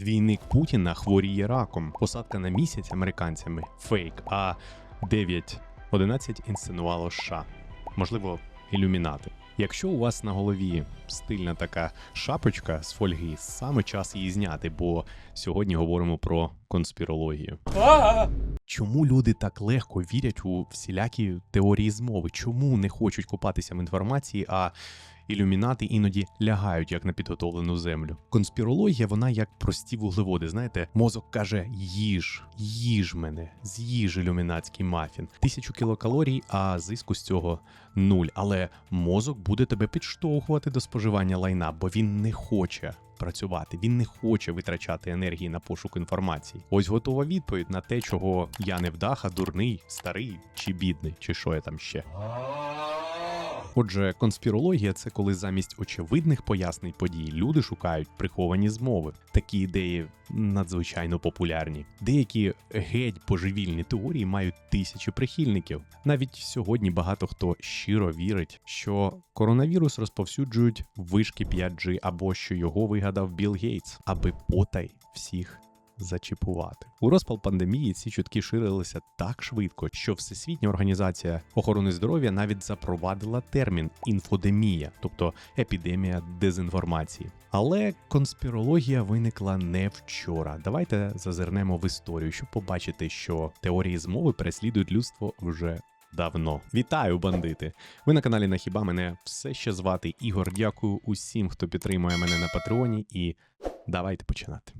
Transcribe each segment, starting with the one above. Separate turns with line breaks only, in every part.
Двійник Путіна хворіє раком. Посадка на місяць американцями фейк. А 9.11 інсценувало США. Можливо, ілюмінати. Якщо у вас на голові стильна така шапочка з фольги, саме час її зняти, бо сьогодні говоримо про конспірологію. Чому люди так легко вірять у всілякі теорії змови? Чому не хочуть копатися в інформації, а ілюмінати іноді лягають як на підготовлену землю? Конспірологія, вона як прості вуглеводи. Знаєте, мозок каже: їж, їж мене, з'їж ілюмінатський мафін. Тисячу кілокалорій, а зиску з цього нуль. Але мозок буде тебе підштовхувати до споживання лайна, бо він не хоче працювати. Він не хоче витрачати енергії на пошук інформації. Ось готова відповідь на те, чого я не вдаха, дурний, старий чи бідний, чи що я там ще. Отже, конспірологія це коли замість очевидних пояснень подій люди шукають приховані змови. Такі ідеї надзвичайно популярні. Деякі геть божевільні теорії мають тисячі прихильників. Навіть сьогодні багато хто щиро вірить, що коронавірус розповсюджують вишки 5G або що його вигадав Білл Гейтс, аби потай всіх зачіпувати. У розпал пандемії ці чутки ширилися так швидко, що Всесвітня організація охорони здоров'я навіть запровадила термін інфодемія, тобто епідемія дезінформації. Але конспірологія виникла не вчора. Давайте зазирнемо в історію, щоб побачити, що теорії змови переслідують людство вже. Давно вітаю, бандити! Ви на каналі Нахіба мене все ще звати Ігор. Дякую усім, хто підтримує мене на Патреоні, і давайте починати.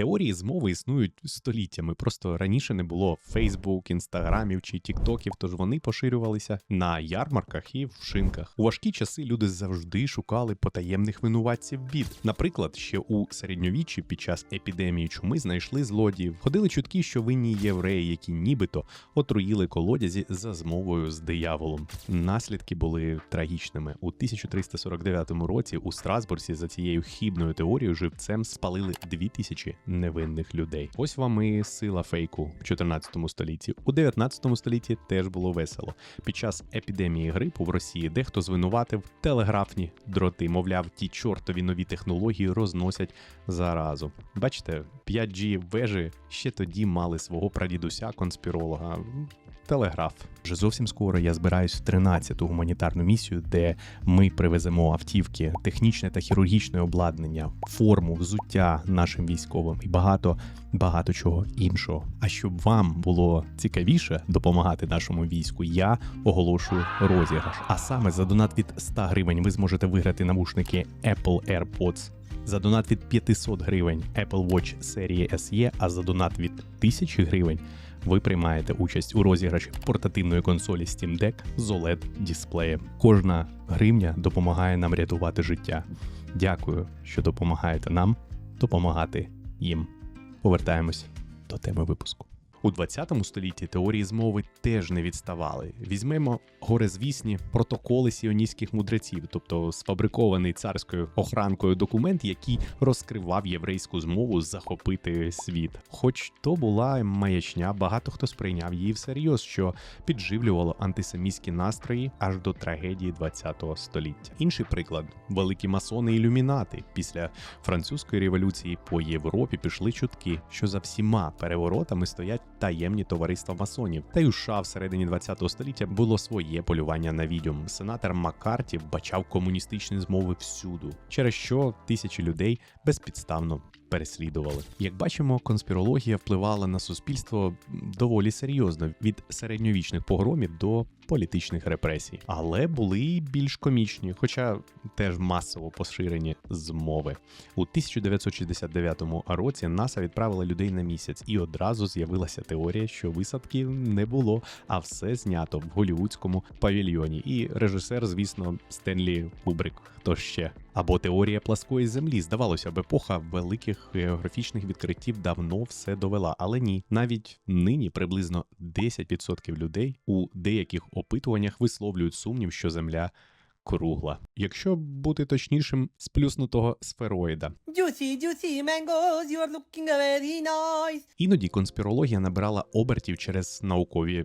Теорії змови існують століттями. Просто раніше не було Фейсбук, інстаграмів чи Тіктоків, тож вони поширювалися на ярмарках і в шинках. У важкі часи люди завжди шукали потаємних винуватців бід. Наприклад, ще у середньовіччі під час епідемії чуми знайшли злодіїв. Ходили чутки, що винні євреї, які нібито отруїли колодязі за змовою з дияволом. Наслідки були трагічними. У 1349 році у Страсбурзі за цією хібною теорією живцем спалили 2000 невинних людей. Ось вам і сила фейку в 14 столітті. У 19 столітті теж було весело. Під час епідемії грипу в Росії дехто звинуватив телеграфні дроти. Мовляв, ті чортові нові технології розносять заразу. Бачите, 5G вежі ще тоді мали свого прадідуся конспіролога. Телеграф. Вже зовсім скоро я збираюсь в 13-ту гуманітарну місію, де ми привеземо автівки, технічне та хірургічне обладнання, форму, взуття нашим військовим і багато багато чого іншого. А щоб вам було цікавіше допомагати нашому війську, я оголошую розіграш. А саме за донат від 100 гривень ви зможете виграти навушники Apple AirPods. За донат від 500 гривень Apple Watch серії SE, а за донат від 1000 гривень ви приймаєте участь у розіграші портативної консолі Steam Deck з oled дисплеєм. Кожна гривня допомагає нам рятувати життя. Дякую, що допомагаєте нам допомагати їм. Повертаємось до теми випуску. У 20 столітті теорії змови теж не відставали. Візьмемо горезвісні протоколи сіоністських мудреців, тобто сфабрикований царською охранкою документ, який розкривав єврейську змову захопити світ. Хоч то була маячня, багато хто сприйняв її всерйоз, що підживлювало антисемітські настрої аж до трагедії 20 століття. Інший приклад великі масони ілюмінати. Після французької революції по Європі пішли чутки, що за всіма переворотами стоять таємні товариства масонів. Та й у США всередині ХХ століття було своє полювання на відьом. Сенатор Маккарті бачав комуністичні змови всюду, через що тисячі людей безпідставно переслідували. Як бачимо, конспірологія впливала на суспільство доволі серйозно від середньовічних погромів до політичних репресій, але були більш комічні, хоча теж масово поширені змови. У 1969 році НАСА відправила людей на місяць, і одразу з'явилася теорія, що висадки не було, а все знято в голівудському павільйоні. І режисер, звісно, Стенлі Кубрик. Хто ще? Або теорія пласкої землі. Здавалося б, епоха великих географічних відкриттів давно все довела, але ні, навіть нині приблизно 10% людей у деяких опитуваннях висловлюють сумнів, що Земля кругла. Якщо бути точнішим, сплюснутого сфероїда.
Juicy, juicy mangoes, you are looking very nice.
Іноді конспірологія набирала обертів через наукові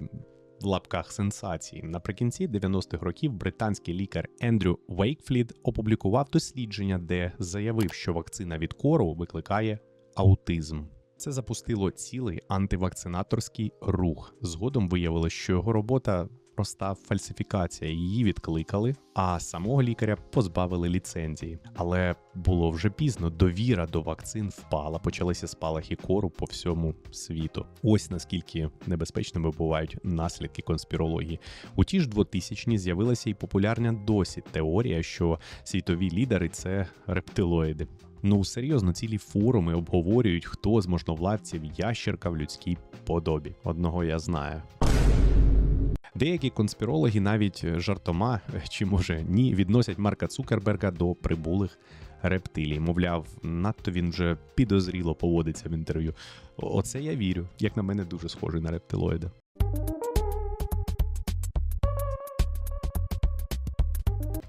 в лапках сенсації. Наприкінці 90-х років британський лікар Ендрю Вейкфлід опублікував дослідження, де заявив, що вакцина від кору викликає аутизм. Це запустило цілий антивакцинаторський рух. Згодом виявилось, що його робота проста фальсифікація. Її відкликали, а самого лікаря позбавили ліцензії. Але було вже пізно. Довіра до вакцин впала. Почалися спалахи кору по всьому світу. Ось наскільки небезпечними бувають наслідки конспірології. У ті ж 2000-ні з'явилася і популярна досі теорія, що світові лідери це рептилоїди. Ну серйозно, цілі форуми обговорюють, хто з можновладців ящерка в людській подобі. Одного я знаю. Деякі конспірологи навіть жартома, чи може ні, відносять Марка Цукерберга до прибулих рептилій. Мовляв, надто він вже підозріло поводиться в інтерв'ю. Оце я вірю. Як на мене, дуже схожий на рептилоїда.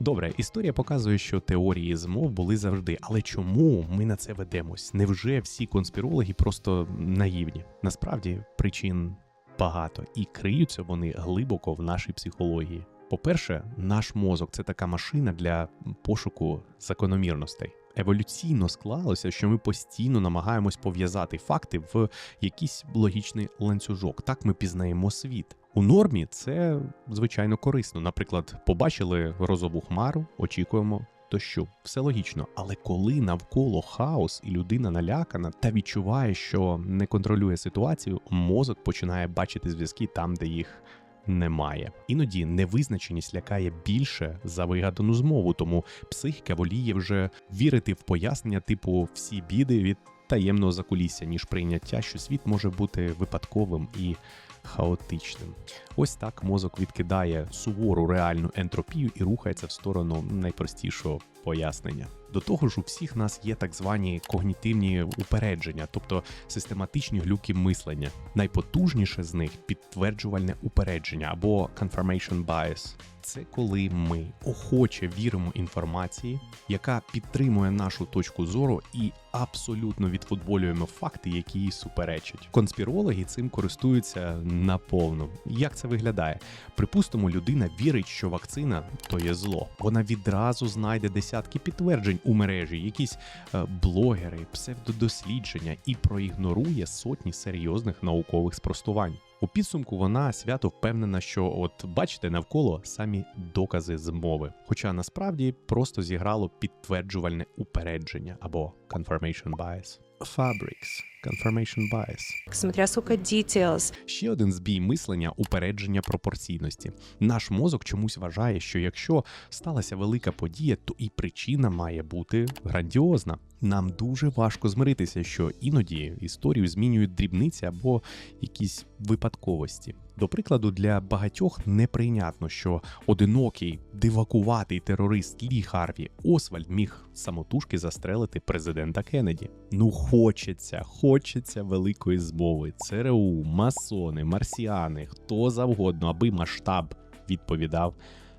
Добре, історія показує, що теорії змов були завжди. Але чому ми на це ведемось? Невже всі конспірологи просто наївні? Насправді причин багато, і криються вони глибоко в нашій психології. По-перше, наш мозок це така машина для пошуку закономірностей. Еволюційно склалося, що ми постійно намагаємось пов'язати факти в якийсь логічний ланцюжок. Так ми пізнаємо світ. У нормі це звичайно корисно. Наприклад, побачили розову хмару, очікуємо дощу. Все логічно. Але коли навколо хаос і людина налякана та відчуває, що не контролює ситуацію, мозок починає бачити зв'язки там, де їх немає. Іноді невизначеність лякає більше за вигадану змову, тому психіка воліє вже вірити в пояснення типу всі біди від таємного закулісся, ніж прийняття, що світ може бути випадковим і хаотичним. Ось так мозок відкидає сувору реальну ентропію і рухається в сторону найпростішого пояснення. До того ж, у всіх нас є так звані когнітивні упередження, тобто систематичні глюки мислення. Найпотужніше з них підтверджувальне упередження або confirmation bias. Це коли ми охоче віримо інформації, яка підтримує нашу точку зору, і абсолютно відфутболюємо факти, які їй суперечать. Конспірологи цим користуються наповну. Як це виглядає? Припустимо, людина вірить, що вакцина то є зло. Вона відразу знайде десятки підтверджень у мережі, якісь е, блогери, псевдодослідження і проігнорує сотні серйозних наукових спростувань. У підсумку вона свято впевнена, що от бачите навколо самі докази змови. Хоча насправді просто зіграло підтверджувальне упередження або confirmation bias. Fabrics. Confirmation bias.
смотря сколько details.
Ще один збій мислення упередження пропорційності. Наш мозок чомусь вважає, що якщо сталася велика подія, то і причина має бути грандіозна. Нам дуже важко змиритися, що іноді історію змінюють дрібниці або якісь випадковості. До прикладу, для багатьох неприйнятно, що одинокий дивакуватий терорист Лі Харві Освальд міг самотужки застрелити президента Кеннеді. Ну хочеться, хочеться великої змови. ЦРУ, масони, марсіани, хто завгодно, аби масштаб відповідав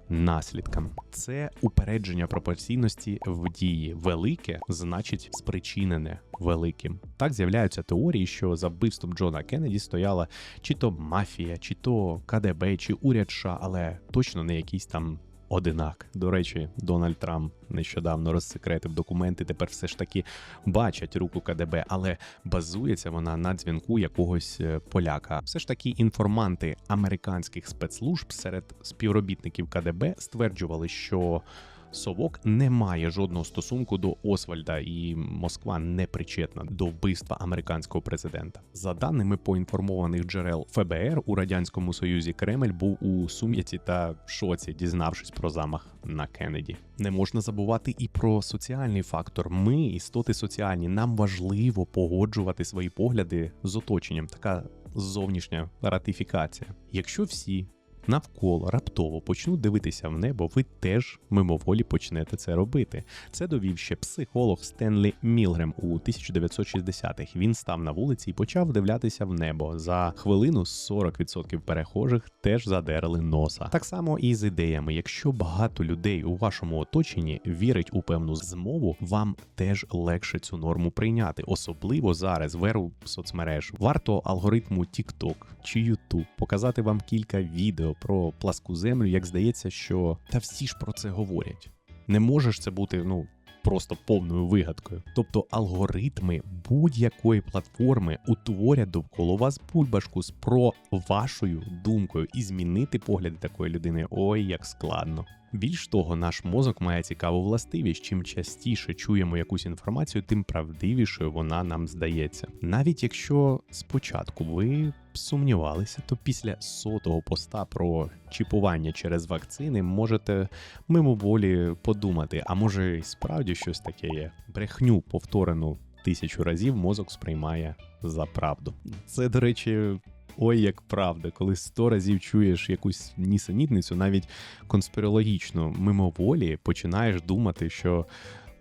наслідкам. Це упередження пропорційності в дії. Велике значить спричинене великим. Так з'являються теорії, що за вбивством Джона Кеннеді стояла чи то мафія, чи то КДБ, чи уряд США, але точно не якийсь там. Одинак. До речі, Дональд Трамп нещодавно розсекретив документи. Тепер все ж таки бачать руку КДБ, але базується вона на дзвінку якогось е, поляка. Все ж таки, інформанти американських спецслужб серед співробітників КДБ стверджували, що Совок не має жодного стосунку до Освальда, і Москва не причетна до вбивства американського президента. За даними поінформованих джерел ФБР у радянському союзі, Кремль був у сум'яті та шоці, дізнавшись про замах на Кеннеді. Не можна забувати і про соціальний фактор. Ми, істоти соціальні, нам важливо погоджувати свої погляди з оточенням. Така зовнішня ратифікація. Якщо всі навколо раптово почнуть дивитися в небо, ви теж мимоволі почнете це робити. Це довів ще психолог Стенлі Мілгрем у 1960-х. Він став на вулиці і почав вдивлятися в небо. За хвилину 40% перехожих теж задерли носа. Так само і з ідеями. Якщо багато людей у вашому оточенні вірить у певну змову, вам теж легше цю норму прийняти, особливо зараз в еру соцмереж. Варто алгоритму TikTok чи YouTube показати вам кілька відео про пласку землю, як здається, що та всі ж про це говорять. Не можеш це бути, ну. Просто повною вигадкою. Тобто алгоритми будь-якої платформи утворять довкола вас бульбашку з про вашою думкою, і змінити погляди такої людини ой як складно. Більш того, наш мозок має цікаву властивість. Чим частіше чуємо якусь інформацію, тим правдивішою вона нам здається. Навіть якщо спочатку ви сумнівалися, то після сотого поста про чіпування через вакцини можете мимоволі подумати, а може й справді щось таке є. Брехню повторену тисячу разів мозок сприймає за правду. Це, до речі. Ой, як правда, коли сто разів чуєш якусь нісенітницю, навіть конспірологічно мимоволі починаєш думати, що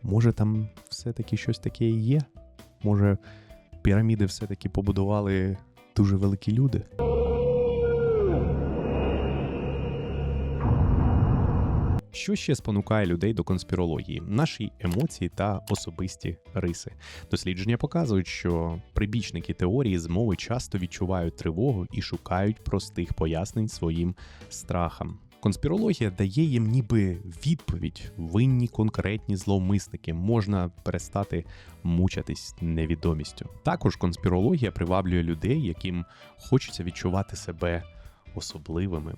може там все-таки щось таке і є. Може, піраміди все-таки побудували дуже великі люди. Що ще спонукає людей до конспірології? Наші емоції та особисті риси. Дослідження показують, що прибічники теорії змови часто відчувають тривогу і шукають простих пояснень своїм страхам. Конспірологія дає їм ніби відповідь, винні конкретні зловмисники, можна перестати мучатись невідомістю. Також конспірологія приваблює людей, яким хочеться відчувати себе особливими.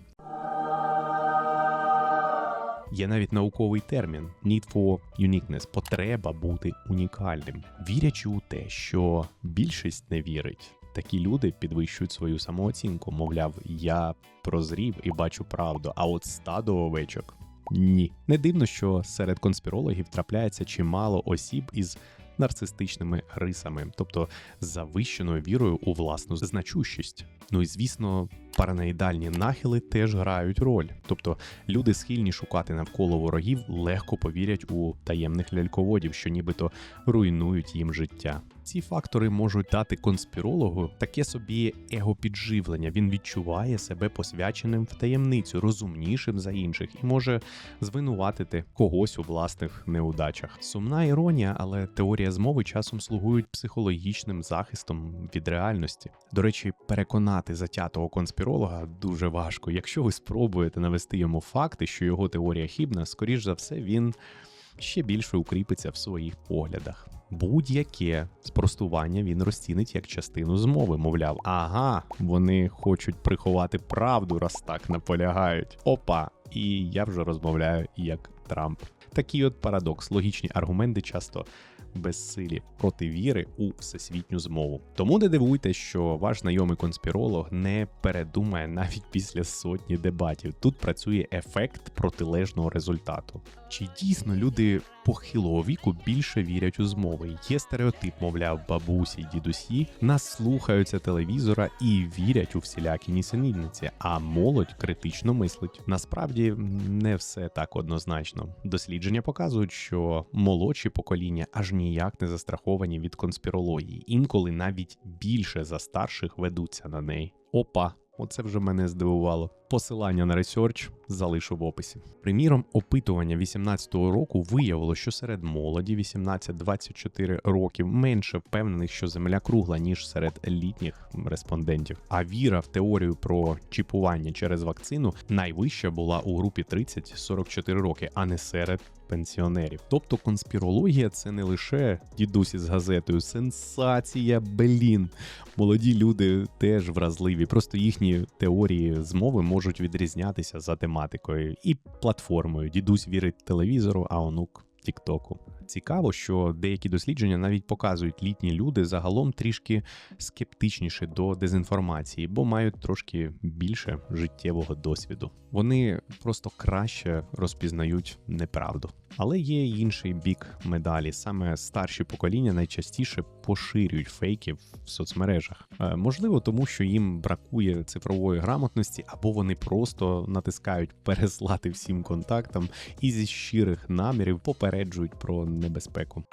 Є навіть науковий термін need for uniqueness – потреба бути унікальним. Вірячи у те, що більшість не вірить, такі люди підвищують свою самооцінку. Мовляв, я прозрів і бачу правду, а от стадо овечок ні. Не дивно, що серед конспірологів трапляється чимало осіб із нарцистичними рисами, тобто завищеною вірою у власну значущість. Ну і звісно, параноїдальні нахили теж грають роль. Тобто люди схильні шукати навколо ворогів, легко повірять у таємних ляльководів, що нібито руйнують їм життя. Ці фактори можуть дати конспірологу таке собі егопідживлення. Він відчуває себе посвяченим в таємницю, розумнішим за інших, і може звинуватити когось у власних неудачах. Сумна іронія, але теорія змови часом слугують психологічним захистом від реальності. До речі, переконати затятого конспіролога дуже важко. Якщо ви спробуєте навести йому факти, що його теорія хібна, скоріш за все, він ще більше укріпиться в своїх поглядах. Будь-яке спростування він розцінить як частину змови, мовляв, ага, вони хочуть приховати правду, раз так наполягають. Опа, і я вже розмовляю як Трамп. Такий от парадокс. Логічні аргументи часто безсилі проти віри у всесвітню змову. Тому не дивуйте, що ваш знайомий конспіролог не передумає навіть після сотні дебатів. Тут працює ефект протилежного результату. Чи дійсно люди похилого віку більше вірять у змови? Є стереотип, мовляв, бабусі, дідусі нас слухаються телевізора і вірять у всілякі нісенітниці, а молодь критично мислить. Насправді не все так однозначно. Дослідження показують, що молодші покоління аж ніяк не застраховані від конспірології, інколи навіть більше за старших ведуться на неї. Опа. Оце вже мене здивувало. Посилання на ресерч залишу в описі. Приміром, опитування 18-го року виявило, що серед молоді 18-24 років менше впевнених, що земля кругла, ніж серед літніх респондентів. А віра в теорію про чіпування через вакцину найвища була у групі 30-44 роки, а не серед пенсіонерів. Тобто конспірологія це не лише дідусі з газетою, сенсація, блін. Молоді люди теж вразливі, просто їхні теорії змови можуть відрізнятися за тематикою і платформою. Дідусь вірить телевізору, а онук Тіктоку. Цікаво, що деякі дослідження навіть показують літні люди загалом трішки скептичніші до дезінформації, бо мають трошки більше життєвого досвіду. Вони просто краще розпізнають неправду. Але є інший бік медалі. Саме старші покоління найчастіше поширюють фейки в соцмережах. Е, Можливо, тому що їм бракує цифрової грамотності, або вони просто натискають переслати всім контактам і зі щирих намірів попереджують про небезпеку.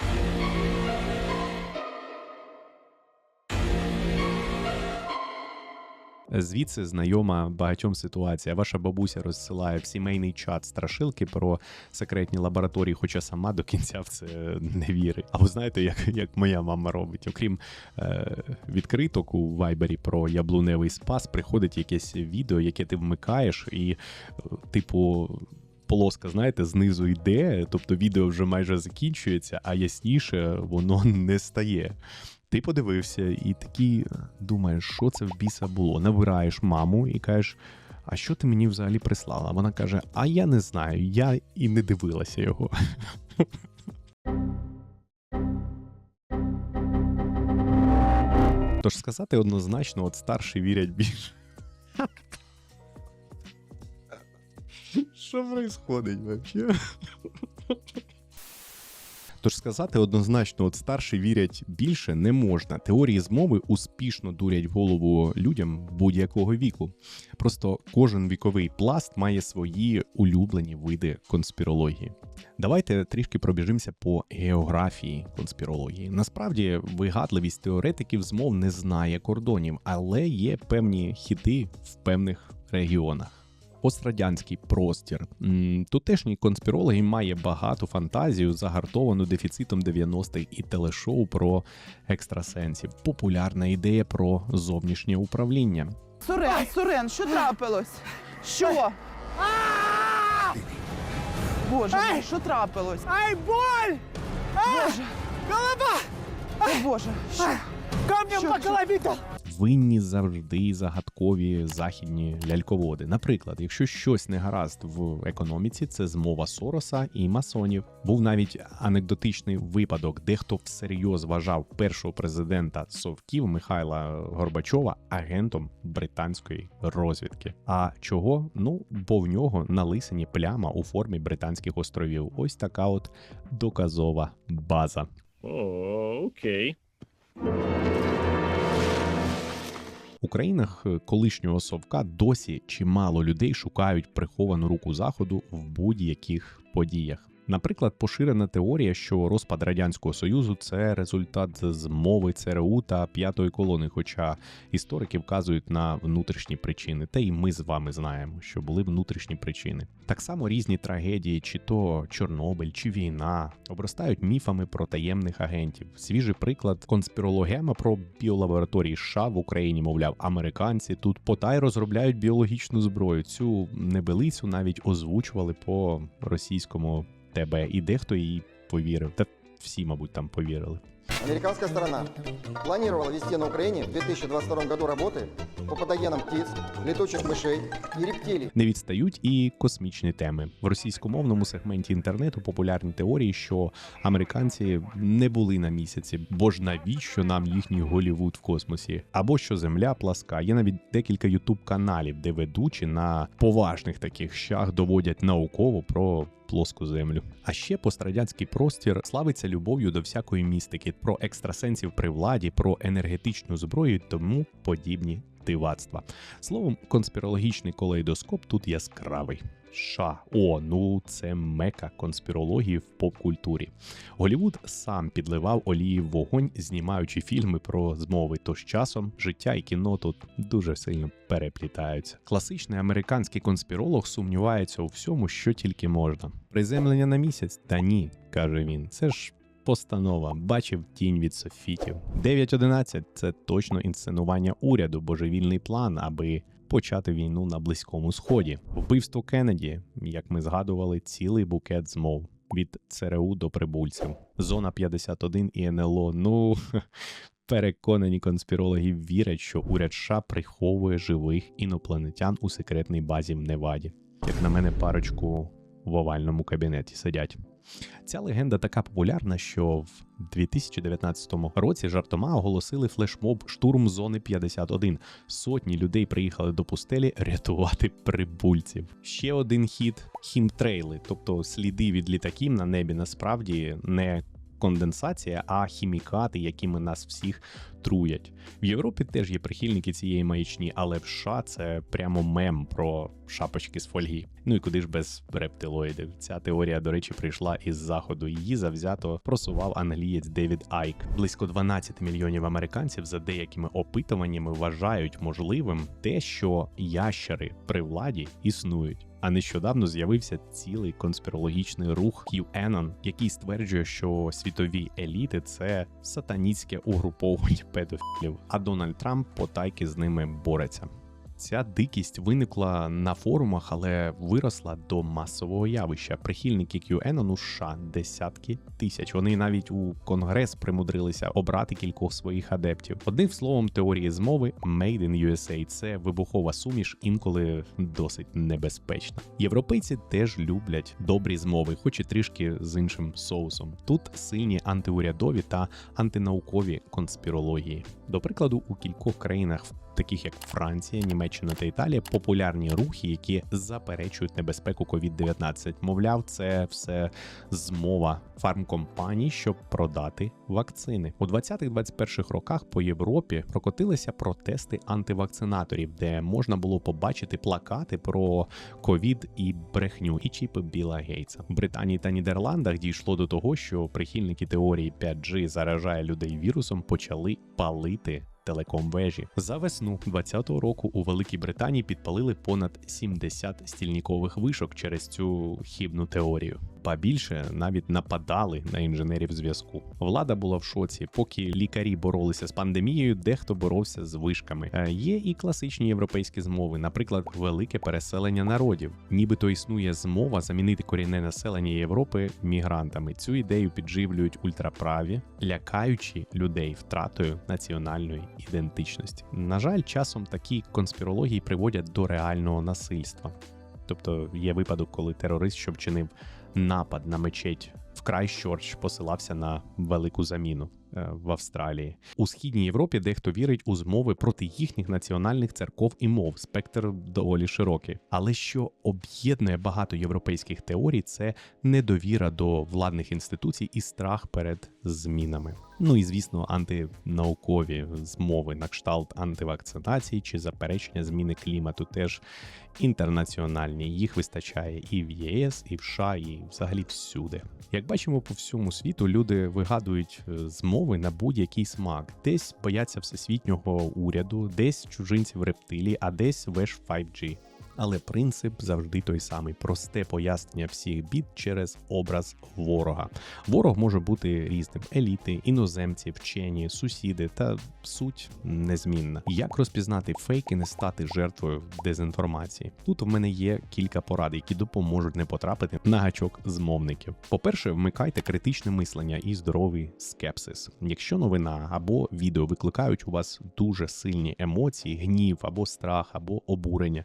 Звідси знайома багатьом ситуація. Ваша бабуся розсилає в сімейний чат страшилки про секретні лабораторії, хоча сама до кінця в це не вірить. Або знаєте, як, як моя мама робить, окрім е, відкриток у Вайбері про яблуневий спас, приходить якесь відео, яке ти вмикаєш, і, е, типу. Полоска, знаєте, знизу йде, тобто відео вже майже закінчується, а ясніше воно не стає. Ти подивився і такий думаєш, що це в біса було. Набираєш маму і кажеш, а що ти мені взагалі прислала? Вона каже: А я не знаю, я і не дивилася його. Тож сказати однозначно, от старші вірять більше. Що происходить вообще? Тож сказати однозначно, от старші вірять більше не можна. Теорії змови успішно дурять голову людям будь-якого віку. Просто кожен віковий пласт має свої улюблені види конспірології. Давайте трішки пробіжимося по географії конспірології. Насправді, вигадливість теоретиків змов не знає кордонів, але є певні хіти в певних регіонах. Пострадянський простір. Тутешній конспірологи має багату фантазію, загартовану дефіцитом 90-х і телешоу про екстрасенсів. Популярна ідея про зовнішнє управління.
Сурен, Сурен, що трапилось? Що? Боже, що трапилось?
Ай, боль!
Боже,
Голова!
о Боже?
Камнем по
що?
Винні завжди загадкові західні ляльководи. Наприклад, якщо щось не гаразд в економіці, це змова Сороса і масонів. Був навіть анекдотичний випадок, де хто всерйоз вважав першого президента Совків Михайла Горбачова агентом британської розвідки. А чого? Ну бо в нього на лисині пляма у формі британських островів. Ось така от доказова база.
О, окей.
У країнах е, колишнього совка досі чимало людей шукають приховану руку заходу в будь-яких подіях. Наприклад, поширена теорія, що розпад радянського союзу це результат змови ЦРУ та п'ятої колони. Хоча історики вказують на внутрішні причини, та й ми з вами знаємо, що були внутрішні причини. Так само різні трагедії, чи то Чорнобиль, чи війна, обростають міфами про таємних агентів. Свіжий приклад конспірологема про біолабораторії США в Україні, мовляв, американці тут потай розробляють біологічну зброю. Цю небелицю навіть озвучували по російському ТБ, і дехто їй повірив. Та всі, мабуть, там повірили.
Американская сторона планировала вести на Украине в 2022 году работы по патогенам птиц, летучих мышей и рептилий.
Не відстають і космічні теми в російськомовному сегменті інтернету. Популярні теорії, що американці не були на місяці, бо ж навіщо нам їхній Голівуд в космосі? Або що Земля пласка. Є навіть декілька ютуб каналів, де ведучі на поважних таких щах доводять науково про. Плоску землю. А ще пострадянський простір славиться любов'ю до всякої містики, про екстрасенсів при владі, про енергетичну зброю тому подібні дивацтва. Словом, конспірологічний колейдоскоп тут яскравий. Ша, о, ну це мека конспірології в поп-культурі. Голівуд сам підливав олії в вогонь, знімаючи фільми про змови. Тож часом життя і кіно тут дуже сильно переплітаються. Класичний американський конспіролог сумнівається у всьому, що тільки можна. Приземлення на місяць? Та ні, каже він. Це ж Постанова бачив тінь від софітів. 9.11 – це точно інсценування уряду, божевільний план, аби почати війну на близькому сході. Вбивство Кеннеді, як ми згадували, цілий букет змов від ЦРУ до прибульців. Зона 51 і НЛО. Ну переконані конспірологи вірять, що уряд США приховує живих інопланетян у секретній базі в Неваді. Як на мене, парочку в овальному кабінеті сидять. Ця легенда така популярна, що в 2019 році жартома оголосили флешмоб штурм зони 51. Сотні людей приїхали до пустелі рятувати прибульців. Ще один хід хімтрейли, тобто сліди від літаків на небі насправді не конденсація, а хімікати, якими нас всіх труять. В Європі теж є прихильники цієї маячні, але в США це прямо мем про шапочки з фольги. Ну і куди ж без рептилоїдів. Ця теорія, до речі, прийшла із заходу. Її завзято просував англієць Девід Айк. Близько 12 мільйонів американців за деякими опитуваннями вважають можливим те, що ящери при владі існують. А нещодавно з'явився цілий конспірологічний рух QAnon, який стверджує, що світові еліти це сатаністське угруповання педофілів, а Дональд Трамп потайки з ними бореться. Ця дикість виникла на форумах, але виросла до масового явища. Прихильники QAnon у США десятки тисяч. Вони навіть у конгрес примудрилися обрати кількох своїх адептів. Одним словом, теорії змови Made in USA – це вибухова суміш, інколи досить небезпечна. Європейці теж люблять добрі змови, хоч і трішки з іншим соусом. Тут сильні антиурядові та антинаукові конспірології. До прикладу, у кількох країнах таких як Франція, Німеччина та Італія, популярні рухи, які заперечують небезпеку COVID-19. Мовляв, це все змова фармкомпаній, щоб продати вакцини. У 20-21 роках по Європі прокотилися протести антивакцинаторів, де можна було побачити плакати про ковід і брехню, і чіпи Біла Гейтса. В Британії та Нідерландах дійшло до того, що прихильники теорії 5G заражає людей вірусом, почали палити телеком-вежі. За весну 2020 року у Великій Британії підпалили понад 70 стільникових вишок через цю хібну теорію. Ба більше навіть нападали на інженерів зв'язку. Влада була в шоці, поки лікарі боролися з пандемією, дехто боровся з вишками. Е, Є і класичні європейські змови, наприклад, велике переселення народів. Нібито існує змова замінити корінне населення Європи мігрантами. Цю ідею підживлюють ультраправі, лякаючи людей втратою національної ідентичності. На жаль, часом такі конспірології приводять до реального насильства. Тобто є випадок, коли терорист, що вчинив напад на мечеть. В Крайщорч, посилався на велику заміну в Австралії. У східній Європі дехто вірить у змови проти їхніх національних церков і мов. Спектр доволі широкий. Але що об'єднує багато європейських теорій, це недовіра до владних інституцій і страх перед змінами. Ну і звісно, антинаукові змови на кшталт антивакцинації чи заперечення зміни клімату теж інтернаціональні. Їх вистачає і в ЄС, і в США, і взагалі всюди. Як бачимо по всьому світу, люди вигадують е, змови на будь-який смак. Десь бояться всесвітнього уряду, десь чужинців рептилій, а десь веш 5G. Але принцип завжди той самий: просте пояснення всіх бід через образ ворога. Ворог може бути різним: еліти, іноземці, вчені, сусіди та суть незмінна. Як розпізнати фейк і не стати жертвою дезінформації? Тут в мене є кілька порад, які допоможуть не потрапити на гачок змовників. По-перше, вмикайте критичне мислення і здоровий скепсис. Якщо новина або відео викликають у вас дуже сильні емоції, гнів або страх, або обурення.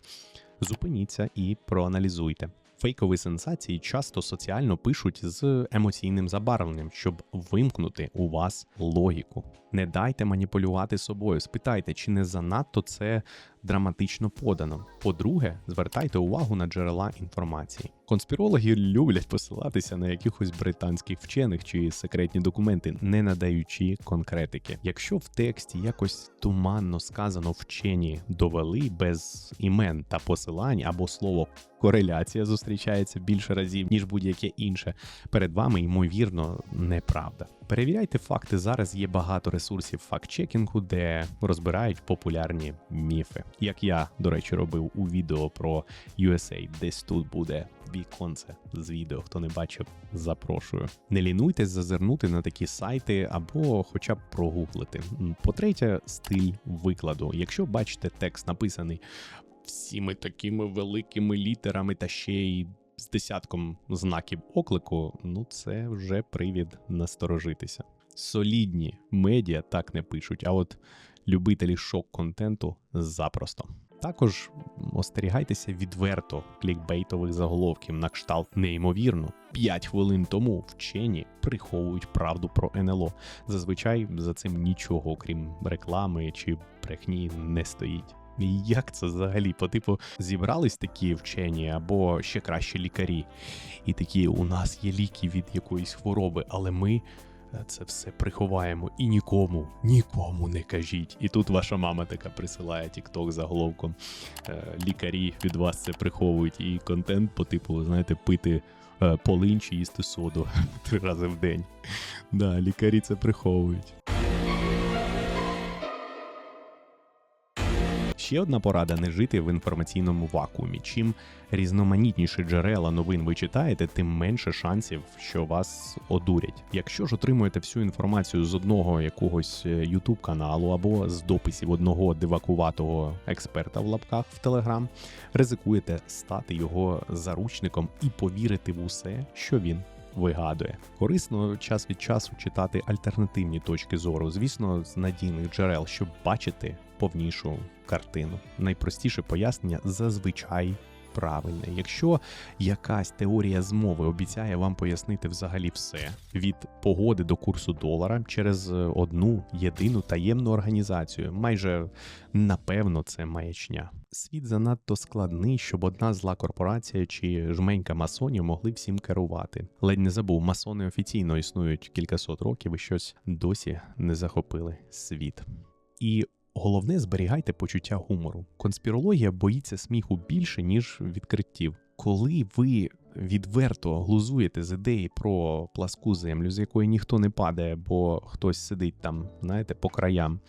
Зупиніться і проаналізуйте. Фейкові сенсації часто соціально пишуть з емоційним забарвленням, щоб вимкнути у вас логіку. Не дайте маніпулювати собою. Спитайте, чи не занадто це драматично подано. По-друге, звертайте увагу на джерела інформації. Конспірологи люблять посилатися на якихось британських вчених чи секретні документи, не надаючи конкретики. Якщо в тексті якось туманно сказано вчені довели без імен та посилань або слово кореляція зустрічається більше разів, ніж будь-яке інше, перед вами ймовірно неправда. Перевіряйте факти. Зараз є багато ресурсів факт-чекінгу, де розбирають популярні міфи. Як я, до речі, робив у відео про USA, десь тут буде віконце з відео. Хто не бачив, запрошую. Не лінуйтесь зазирнути на такі сайти або хоча б прогуглити. По-третє, стиль викладу. Якщо бачите текст написаний всіми такими великими літерами та ще й з десятком знаків оклику, ну це вже привід насторожитися. Солідні медіа так не пишуть, а от любителі шок-контенту запросто. Також остерігайтеся відверто клікбейтових заголовків на кшталт неймовірно. 5 хвилин тому вчені приховують правду про НЛО. Зазвичай за цим нічого, окрім реклами чи брехні, не стоїть. Як це взагалі? По типу зібрались такі вчені або ще краще лікарі, і такі у нас є ліки від якоїсь хвороби, але ми це все приховаємо і нікому, нікому не кажіть. І тут ваша мама така присилає тікток заголовком. е, Лікарі від вас це приховують, і контент по типу, знаєте, пити полин полинь чи їсти соду три рази в день. Да, лікарі це приховують. Ще одна порада не жити в інформаційному вакуумі. Чим різноманітніші джерела новин ви читаєте, тим менше шансів, що вас одурять. Якщо ж отримуєте всю інформацію з одного якогось youtube каналу або з дописів одного дивакуватого експерта в лапках в Телеграм, ризикуєте стати його заручником і повірити в усе, що він вигадує. Корисно час від часу читати альтернативні точки зору, звісно, з надійних джерел, щоб бачити повнішу картину. Найпростіше пояснення зазвичай. Правильне, якщо якась теорія змови обіцяє вам пояснити взагалі все від погоди до курсу долара через е, одну єдину таємну організацію, майже напевно це маячня. Світ занадто складний, щоб одна зла корпорація чи жменька масонів могли всім керувати. Ледь не забув, масони офіційно існують кількасот років і щось досі не захопили світ. І головне зберігайте почуття гумору. Конспірологія боїться сміху більше, ніж відкриттів. Коли ви відверто глузуєте з ідеї про пласку землю, з якої ніхто не падає, бо хтось сидить там, знаєте, по краям,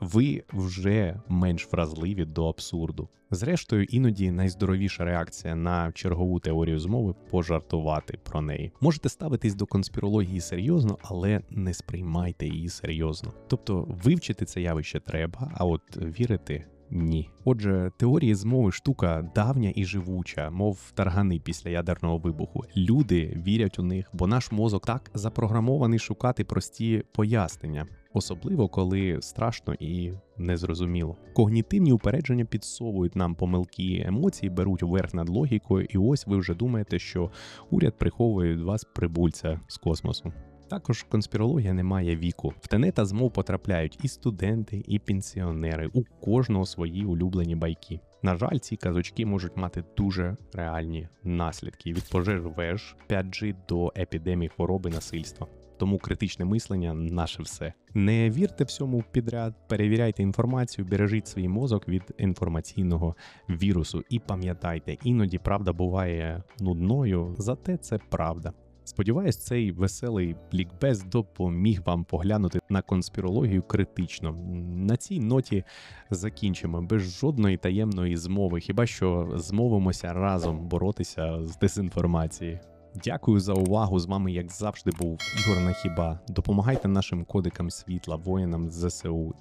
ви вже менш вразливі до абсурду. Зрештою, іноді найздоровіша реакція на чергову теорію змови пожартувати про неї. Можете ставитись до конспірології серйозно, але не сприймайте її серйозно. Тобто вивчити це явище треба, а от вірити. Ні. Отже, теорії змови штука давня і живуча, мов таргани після ядерного вибуху. Люди вірять у них, бо наш мозок так запрограмований шукати прості пояснення, особливо коли страшно і незрозуміло. Когнітивні упередження підсовують нам помилки, емоції беруть верх над логікою, і ось ви вже думаєте, що уряд приховує від вас прибульця з космосу. Також конспірологія не має віку. В тенета змов потрапляють і студенти, і пенсіонери. У кожного свої улюблені байки. На жаль, ці казочки можуть мати дуже реальні наслідки від пожеж веж 5G до епідемій хвороби насильства. Тому критичне мислення наше все. Не вірте всьому підряд, перевіряйте інформацію, бережіть свій мозок від інформаційного вірусу. І пам'ятайте, іноді правда буває нудною, зате це правда. Сподіваюсь, цей веселий лікбез допоміг вам поглянути на конспірологію критично. На цій ноті закінчимо без жодної таємної змови, хіба що змовимося разом боротися з дезінформацією. Дякую за увагу. З вами, як завжди, був Ігор Нахіба. Допомагайте нашим кодикам світла, воїнам ЗСУ.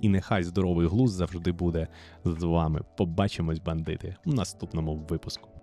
І нехай здоровий глузд завжди буде з вами. Побачимось, бандити, у наступному випуску.